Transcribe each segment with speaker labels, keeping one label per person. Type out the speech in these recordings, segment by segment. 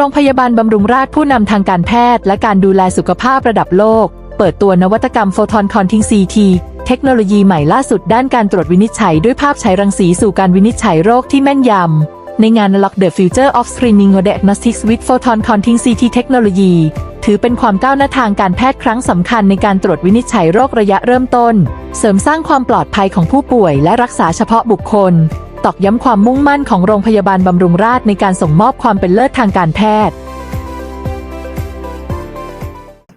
Speaker 1: โรงพยาบาลบำรุงราษฎร์ผู้นำทางการแพทย์และการดูแลสุขภาพระดับโลก เปิดตัวนวัตกรรมโฟทอนคอนทิงซีทีเทคโนโลยีใหม่ล่าสุดด้านการตรวจวินิจฉัยด้วยภาพฉายรังสีสู่การวินิจฉัยโรคที่แม่นยำ ในงาน Lock the Future of Screening or Diagnostics with Photon Counting CT Technology ถือเป็นความก้าวหน้าทางการแพทย์ครั้งสำคัญในการตรวจวินิจฉัยโรคระยะเริ่มต้น เสริมสร้างความปลอดภัยของผู้ป่วยและรักษาเฉพาะบุคคล ตอกย้ำความมุ่งมั่นของโรงพยาบาลบำรุงราษฎร์ในการส่งมอบความเป็นเลิศทางการแพทย์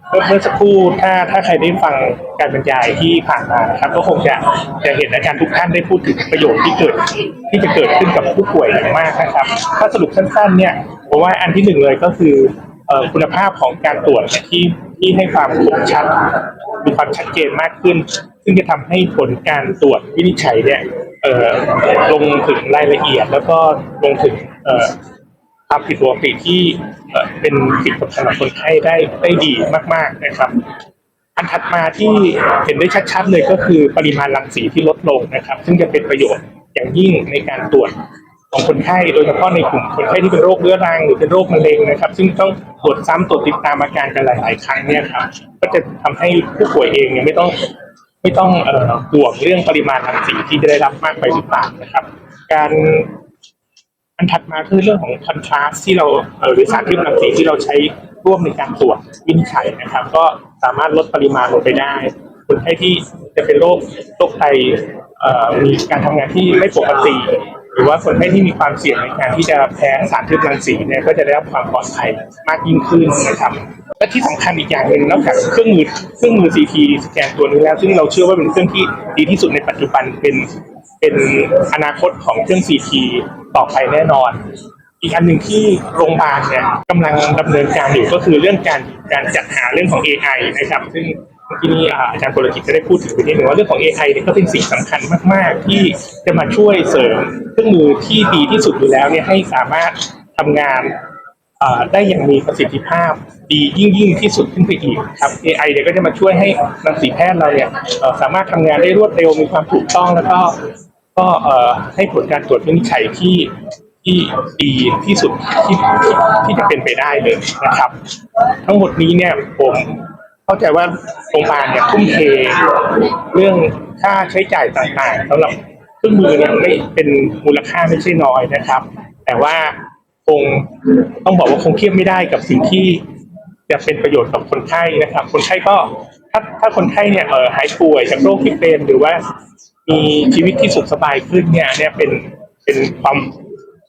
Speaker 2: เมื่อเมื่อสักครู่ถ้าถ้าใครได้ฟังการบรรยายที่ผ่านมานะครับ ก็คงจะจะเห็นอาจารย์ทุกท่านได้พูดถึงประโยชน์ที่เกิดที่จะเกิดขึ้นกับผู้ป่วยอย่างมากนะครับ ถ้าสรุปสั้นๆ เนี่ยผมว่าอันที่หนึ่งเลยก็คืออคุณภาพของการตรวจที่ที่ให้ความคมชัดมีความชัดเจนมากขึ้น ซึ่งจะทำให้ผลการตรวจวินิจฉัยเนี่ย ลงถึงรายละเอียด แล้วก็ลงถึงความผิดปกติที่เป็นผิดกับสำหรับคนไข้ได้ได้ดีมาก ๆนะครับ อันถัดมาที่เห็นได้ชัดๆเลยก็คือปริมาณรังสีที่ลดลงนะครับ ซึ่งจะเป็นประโยชน์อย่างยิ่งในการตรวจของคนไข้โดยเฉพาะในกลุ่มคนไข้ที่เป็นโรคเรื้อรังหรือเป็นโรคมะเร็งนะครับ ซึ่งต้องตรวจซ้ำตรวจติดตามอาการกันหลาย ๆ ครั้งเนี่ยครับก็จะทำให้ผู้ป่วยเองเนี่ยไม่ต้อง ไม่ต้องเอ่อห่วงเรื่องปริมาณรังสีที่จะได้รับมากไปหรือเปล่านะครับ การอันถัดมาคือเรื่องของคอนทราสที่เราเอ่อหรือสารที่รังสีที่เราใช้ร่วมในการตรวจวินิจฉัยนะครับ ก็สามารถลดปริมาณลงไปได้คนไข้ที่จะเป็นโรคโรคไตเอ่อมีการทำงานที่ไม่ปกติ หรือว่าคนไข้ที่มีความเสี่ยงในการที่จะแพ้สารทึบรังสีเนี่ยก็จะได้รับความปลอดภัยมากยิ่งขึ้นนะครับและที่สำคัญอีกอย่างหนึ่งนอกจากเครื่องมือเครื่องมือ CT สแกนตัวนี้แล้ว ซึ่งเราเชื่อว่าเป็นเครื่องที่ดีที่สุดในปัจจุบันเป็นเป็นอนาคตของเครื่อง CT ต่อไปแน่นอน อีกอันหนึ่งที่โรงพยาบาลเนี่ยกำลังดำเนินการอยู่ก็คือเรื่องการการจัดหาเรื่องของ AI นะครับ ซึ่ง เมื่นี่อาจารย์พลกิจก็ได้พูดถึงไปนิดหนึ่งว่าเรื่องของ AI เนี่ยก็เป็นสิ่งสำคัญมาก ๆ ที่จะมาช่วยเสริมเครื่องมือที่ดีที่สุดอยู่แล้วเนี่ยให้สามารถทำงานได้อย่างมีประสิทธิภาพดียิ่งยิ่งที่สุดขึ้นไปอีกครับ AI เนี่ยก็จะมาช่วยให้รังสีแพทย์เราเนี่ยสามารถทำงานได้รวดเร็วมีความถูกต้องแล้วก็ก็ให้ผลการตรวจวินิจฉัยที่ที่ดีที่สุดทที่ที่จะเป็นไปได้เลยนะครับ ทั้งหมดนี้เนี่ยผม เข้าใจว่าโรงพยาบาลเนี่ยทุ่มเทเรื่องค่าใช้จ่ายต่างๆสำหรับเครื่องมือเนี่ยไม่เป็นมูลค่าไม่ใช่น้อยนะครับ แต่ว่าคงต้องบอกว่าคงเทียบไม่ได้กับสิ่งที่จะเป็นประโยชน์กับคนไข้นะครับ คนไข้ก็ถ้าถ้าคนไข้เนี่ยเออหายป่วยจากโรคที่เป็นหรือว่ามีชีวิตที่สุขสบายขึ้นเนี่ยเนี่ยเป็นเป็นความ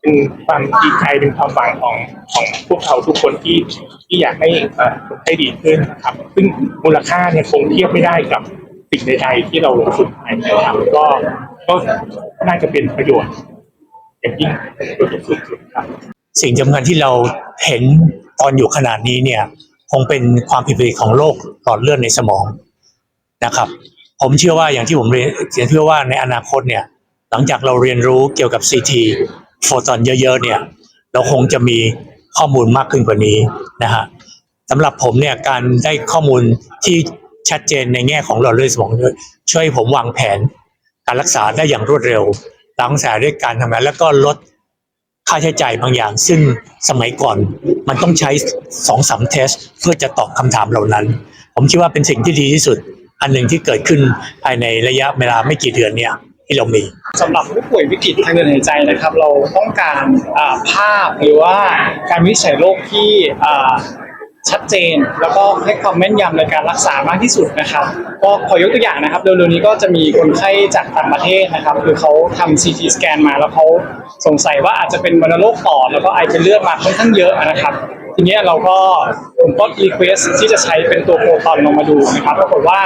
Speaker 2: เป็นความดีใจเป็นความหวังของของพวกเราทุกคนที่ที่อยากให้เอ่อคนไข้ดีขึ้นนะครับ ซึ่งมูลค่าเนี่ยคงเทียบไม่ได้กับสิ่งใดๆที่เราลงทุนไปนะครับก็ก็น่าจะเป็นประโยชน์อย่างยิ่งเป็นประโยชน์สุดๆครับ
Speaker 3: สิ่งสำคัญที่เราเห็นตอนอยู่ขนาดนี้เนี่ย คงเป็นความผิดปกติของโรคหลอดเลือดในสมองนะครับ ผมเชื่อว่าอย่างที่ผมเรียนเชื่อว่าในอนาคตเนี่ย หลังจากเราเรียนรู้เกี่ยวกับ CT โฟตอนเยอะๆเนี่ย เราคงจะมีข้อมูลมากขึ้นกว่านี้นะฮะสำหรับผมเนี่ยการได้ข้อมูลที่ชัดเจนในแง่ของหลอดเลือดสมองช่วยผมวางแผน การรักษาได้อย่างรวดเร็วรักษาด้วยการทำงาน แล้วก็ลดค่าใช้จ่ายบางอย่าง ซึ่งสมัยก่อนมันต้องใช้สองสามเทส เพื่อจะตอบคำถามเหล่านั้น ผมคิดว่าเป็นสิ่งที่ดีที่สุด อันหนึ่งที่เกิดขึ้นภายในระยะเวลาไม่กี่เดือนเนี่ยที่เรามี
Speaker 4: สำหรับผู้ป่วยวิกฤตทางเดินหายใจนะครับ เราต้องการภาพหรือว่าการวิจัยโรคที่ชัดเจน แล้วก็ให้ความแม่นยำในการรักษามากที่สุดนะครับ ก็ขอยกตัวอย่างนะครับเร็วๆนี้ก็จะมีคนไข้จากต่างประเทศนะครับ คือเขาทำ CT สแกนมาแล้วเขาสงสัยว่าอาจจะเป็นวัณโรคปอดแล้วก็ไอเป็นเลือดมาค่อนข้างเยอะนะครับ ทีเนี้ยเราก็ผมก็รีเควสที่จะใช้เป็นตัวโปรตอนลงมาดูนะครับปรากฏว่า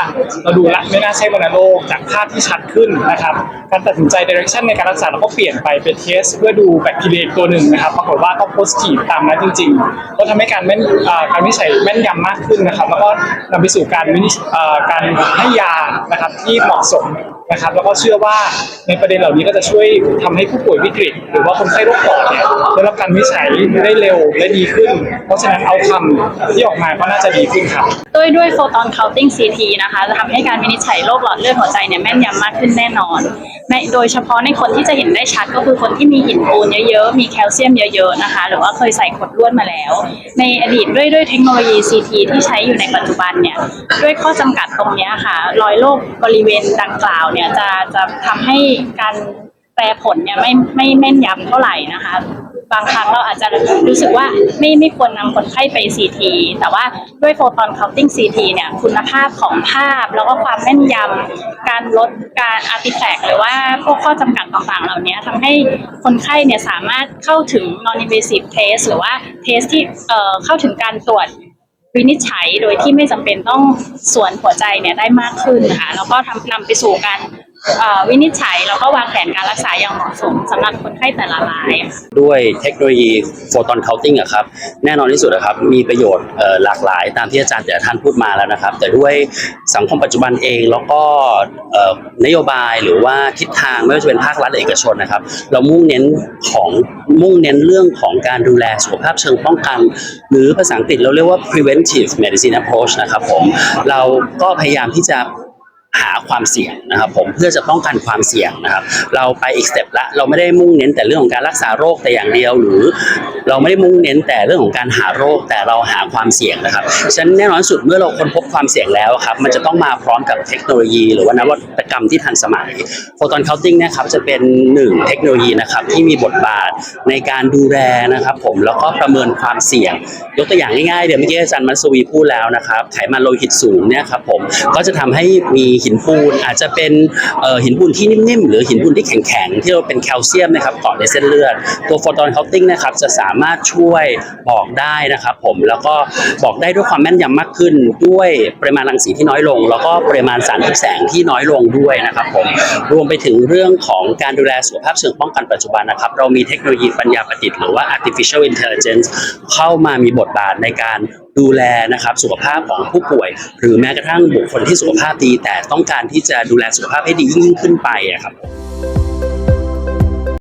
Speaker 4: เราดูละไม่น่าใช่วัณโรคจากภาพที่ชัดขึ้นนะครับ การตัดสินใจ direction ในการรักษาเราก็เปลี่ยนไปเป็นเทสเพื่อดูแบคทีเรียตัวหนึ่งนะครับ ปรากฏว่าก็ positive ตามนั้นจริงๆ ก็ทำให้การแม่นการวิจัยแม่นยำมากขึ้นนะครับ แล้วก็นำไปสู่การวินิจการให้ยานะครับที่เหมาะสม นะครับแล้วก็เชื่อว่าในประเด็นเหล่านี้ก็จะช่วยทำให้ผู้ป่วยวิกฤต หรือว่าคนไข้โรคปอดเนี่ยได้รับการวินิจฉัยได้เร็วและดีขึ้น เพราะฉะนั้นเอาทำที่ออกมาก็น่าจะดีขึ้นครับ
Speaker 5: ด้วยด้วยโฟตอนเคาน์ติ้ง CT นะคะจะทำให้การวินิจฉัยโรคหลอดเลือดหัวใจเนี่ยแม่นยำมากขึ้นแน่นอนโดยเฉพาะในคนที่จะเห็นได้ชัดก็คือคนที่มีหินปูนเยอะๆ มีแคลเซียมเยอะๆนะคะ หรือว่าเคยใส่ขดลวดมาแล้ว ในอดีตด้วยด้วยเทคโนโลยี CT ที่ใช้อยู่ในปัจจุบันเนี่ยด้วยข้อจำกัดตรงนี้ค่ะรอยโรคบริเวณดังกล่าวเนี่ยจะจะทำให้การแปลผลเนี่ยไม่ไม่แม่นยำเท่าไหร่นะคะ บางครั้งเราอาจจะรู้สึกว่าไม่ไม่ควรนำคนไข้ไป CT แต่ว่าด้วยโฟตอนเคาน์ติ้ง CT เนี่ยคุณภาพของภาพแล้วก็ความแม่นยำการลดการอาร์ติแฟกหรือว่าพวกข้อจำกัดต่างๆ เหล่านี้ทำให้คนไข้เนี่ยสามารถเข้าถึง non invasive test หรือว่าเทสที่เอ่อเข้าถึงการตรวจ วินิจฉัยโดยที่ไม่จำเป็นต้องสวนหัวใจเนี่ยได้มากขึ้นนะคะแล้วก็ทำนำไปสู่การ วินิจฉัยแล้วก็วางแผนการรักษาอย่างเหมาะสมสำหรับคนไข้แต่ละราย
Speaker 6: ด้วยเทคโนโลยีโฟตอนเคาน์ติ้งอะครับแน่นอนที่สุดอะครับ มีประโยชน์หลากหลายตามที่อาจารย์แต่ท่านพูดมาแล้วนะครับ แต่ด้วยสังคมปัจจุบันเองแล้วก็นโยบายหรือว่าทิศทางไม่ว่าจะเป็นภาครัฐหรือเอกชนนะครับ เรามุ่งเน้นของมุ่งเน้นเรื่องของการดูแลสุขภาพเชิงป้องกัน หรือภาษาอังกฤษเราเรียกว่า preventive medicine approach นะครับผมเราก็พยายามที่จะ หาความเสี่ยงนะครับผมเพื่อจะป้องกันความเสี่ยงนะครับ เราไปอีกสเต็ปละเราไม่ได้มุ่งเน้นแต่เรื่องของการรักษาโรคแต่อย่างเดียว หรือเราไม่ได้มุ่งเน้นแต่เรื่องของการหาโรคแต่เราหาความเสี่ยงนะครับฉะนั้นแน่นอนสุดเมื่อเราค้นพบความเสี่ยงแล้วครับมันจะต้องมาพร้อมกับเทคโนโลยี หรือว่านวัตกรรมที่ทันสมัยโฟตอนเคาน์ติ้งนี่ยครับจะเป็นหนึ่งเทคโนโลยีนะครับที่มีบทบาทในการดูแลนะครับผมแล้วก็ประเมินความเสี่ยง ยกตัวอย่างง่ายๆเดี๋ยวเมื่อกี้อาจารย์มัสวีพูดแล้วนะครับไขมันโลหิตสูงเนี่ยครับผมก็จะทำให้มีหินปูนอาจจะเป็นหินปูนที่นิ่มๆ หรือหินปูนที่แข็งๆ ที่เราเป็นแคลเซียมนะครับเกาะในเส้นเลือด ตัวโฟตอนเคาน์ติ้งนะครับจะสามารถช่วยบอกได้นะครับผมแล้วก็บอกได้ด้วยความแม่นยำมากขึ้นด้วยปริมาณรังสีที่น้อยลง แล้วก็ปริมาณสารทึบแสงที่น้อยลงด้วยนะครับผมรวมไปถึงเรื่องของการดูแลสุขภาพเชิงป้องกันปัจจุบันนะครับ เรามีเทคโนโลยีปัญญาประดิษฐ์หรือว่า artificial intelligence เข้ามามีบทบาทในการ ดูแลนะครับสุขภาพของผู้ป่วย หรือแม้กระทั่งบุคคลที่สุขภาพดี แต่ต้องการที่จะดูแลสุขภาพให้ดียิ่งขึ้นไปอะครับ